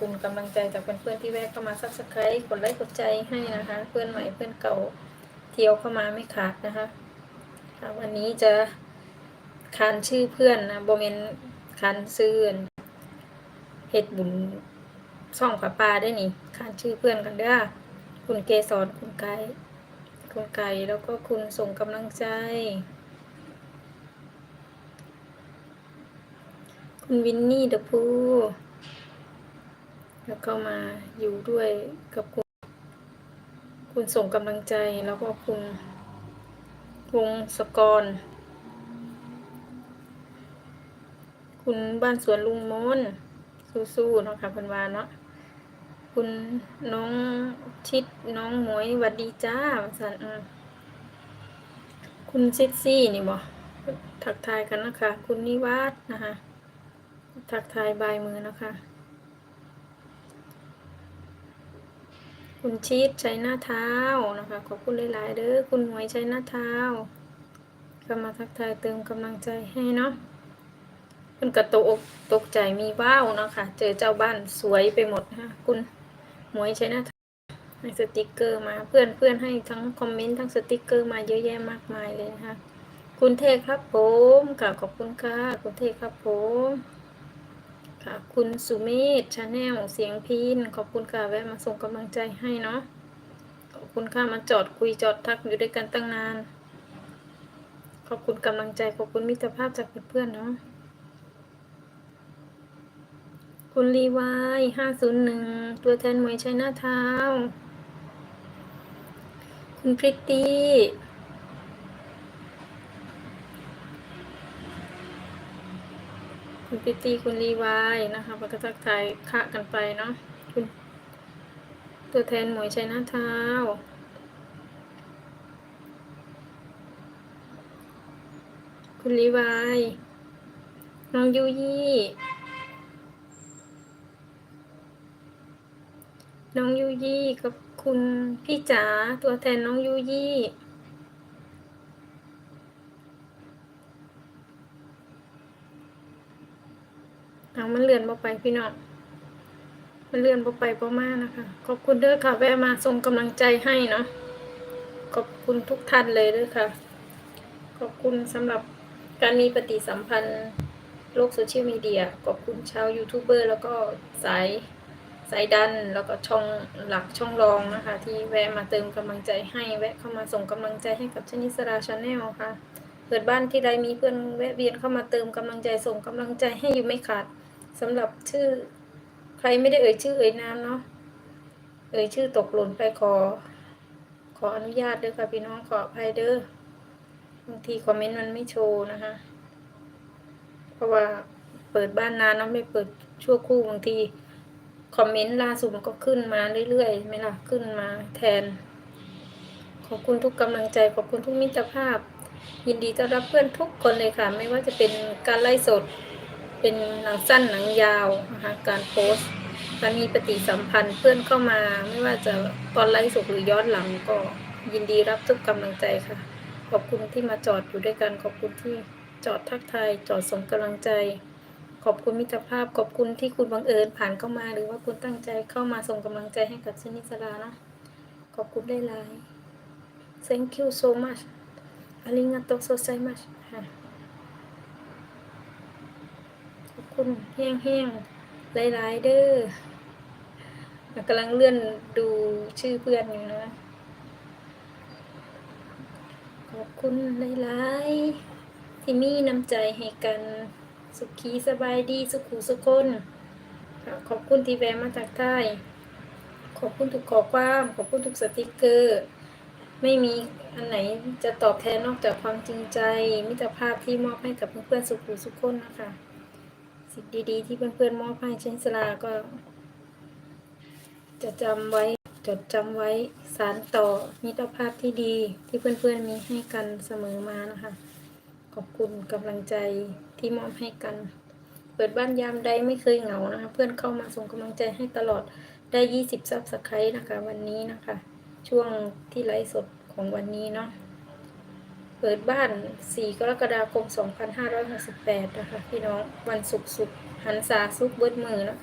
คุณกำลังใจจากเพื่อนๆที่แวะเข้ามาซับสไครต์กดไลค์กดใจให้นะคะ เพื่อนใหม่เพื่อนเก่าเที่ยวเข้ามาไม่ขาดนะคะวันนี้จะคานชื่อเพื่อนนะโบเมนคานซื่อนเฮ็ดบุญซ่องผาปลาได้นี่คานชื่อเพื่อนกันเด้อคุณเกสรคุณไก่คุณไก่แล้วก็คุณส่งกำลังใจ คุณวินนี่เดอะพู แล้วก็มาอยู่ด้วยกับคุณ คุณส่งกำลังใจแล้วก็คุณวงศกร คุณบ้านสวนลุงมนสู้ๆเนาะค่ะเพันวาเนาะคุณน้องชิดน้องหมวยหวัดดีจ้าสันคุณซิดซี่นี่บ่ทักทายกันนะคะ คุณนิวัฒน์นะคะ ทักทายบายมือนะคะ คุณชีดใช้หน้าเท้านะคะ ขอบคุณหลายๆเด้อคุณหวยใช้หน้าเท้าก็มาทักทายเติมกำลังใจให้เนาะเพิ่นกระตกอกตกใจมีว้าวเนาะคะ เจอเจ้าบ้านสวยไปหมดนะคะคุณหมวยใช้หน้าเท้าให้สติกเกอร์มาเพื่อนเพื่อนให้ทั้งคอมเมนต์ทั้งสติกเกอร์มาเยอะแยะมากมายเลยนะคะ คุณเทครับผมค่ะขอบคุณค่ะคุณเทครับผม ค่ะ คุณสุเมธชาแนลเสียงพินขอบคุณค่ะแวะมาส่งกำลังใจให้เนาะขอบคุณค่ะมาจอดคุยจอดทักอยู่ด้วยกันตั้งนาน ขอบคุณกำลังใจขอบคุณมิตรภาพจากเพื่อนๆเนาะคุณรีวายห้าศูนย์หนึ่งตัวแทนมวยชัยหน้าเท้าคุณพริตตี้ คุณพิตตี้คุณรีวายนะคะมันก็ทักทายคะกันไปเนาะคุณตัวแทนหมวยชัยนาท้าคุณรีวายน้องยูยี่น้องยูยี่กับคุณพี่จ๋าตัวแทนน้องยูยี่ เอามันเลื่อนบ่ไปพี่น้องมันเลื่อนบ่ไปบ่มากนะคะ ขอบคุณเด้อค่ะ แวะมาส่งกำลังใจให้เนาะขอบคุณทุกท่านเลยเด้อค่ะ ขอบคุณสำหรับการมีปฏิสัมพันธ์โลกโซเชียลมีเดียขอบคุณชาวยูทูบเบอร์แล้วก็สายสายดันแล้วก็ช่องหลักช่องรองนะคะ ที่แวะมาเติมกำลังใจให้แวะเข้ามาส่งกำลังใจให้กับชนิสราชาแนลค่ะ เปิดบ้านที่ใดมีเพื่อนแวะเวียนเข้ามาเติมกำลังใจส่งกำลังใจให้อยู่ไม่ขาด สำหรับชื่อ ใครไม่ได้เอ่ยชื่อเอ่ยนามเนาะเอ่ยชื่อตกหล่นไปขอ ขออนุญาตเด้อค่ะพี่น้องขออภัยเด้อบางทีคอมเมนต์มันไม่โชว์นะคะ เพราะว่าเปิดบ้านนานเนาะไม่เปิดชั่วคู่บางทีคอมเมนต์ล่าสุดมันก็ขึ้นมาเรื่อยๆไหมล่ะขึ้นมาแทน ขอบคุณทุกกำลังใจ ขอบคุณทุกมิตรภาพ ยินดีต้อนรับเพื่อนทุกคนเลยค่ะ ไม่ว่าจะเป็นการไล่สด เป็นหนังสั้นหนังยาวนะคะการโพสต์การมีปฏิสัมพันธ์เพื่อนเข้ามาไม่ว่าจะตอนไลฟ์สดหรือย้อนหลังก็ยินดีรับทุกกำลังใจค่ะ ขอบคุณที่มาจอดอยู่ด้วยกัน ขอบคุณที่จอดทักทายจอดส่งกำลังใจ ขอบคุณมิตรภาพ ขอบคุณที่คุณบังเอิญผ่านเข้ามา หรือว่าคุณตั้งใจเข้ามาส่งกำลังใจให้กับชนิสรานะ ขอบคุณได้หลาย thank you so much อาริงาโตโซไซมัชค่ะ ขอบคุณแห้งๆหลายๆเด้อกำลังเลื่อนดูชื่อเพื่อนอยู่นะ ขอบคุณหลายๆที่มีน้ำใจให้กันสุขีสบายดีสุขูสุคน ขอบคุณที่แวะมาจากใต้ ขอบคุณทุกข้อความ ขอบคุณทุกสติกเกอร์ ไม่มีอันไหนจะตอบแทนนอกจากความจริงใจ มิตรภาพที่มอบให้กับเพื่อนๆสุขุสุขคนนะคะ สิ่งดีๆ ที่เพื่อนๆมอบให้เชนสลาก็ จะจำไว้จดจำไว้สารต่อมิตรภาพที่ดีที่เพื่อนๆมีให้กันเสมอมานะคะ ขอบคุณกำลังใจที่มอบให้กัน เปิดบ้านยามใดไม่เคยเหงานะคะ เพื่อนเข้ามาส่งกำลังใจให้ตลอดได้ 20 ซับสไครต์นะคะ วันนี้นะคะ ช่วงที่ไลฟ์สดของวันนี้เนาะ เปิดบ้าน 4 กรกฎาคม 2568 นะคะ พี่น้อง วันศุกร์สุกร์หันษาซุกเบิดมือนะคะ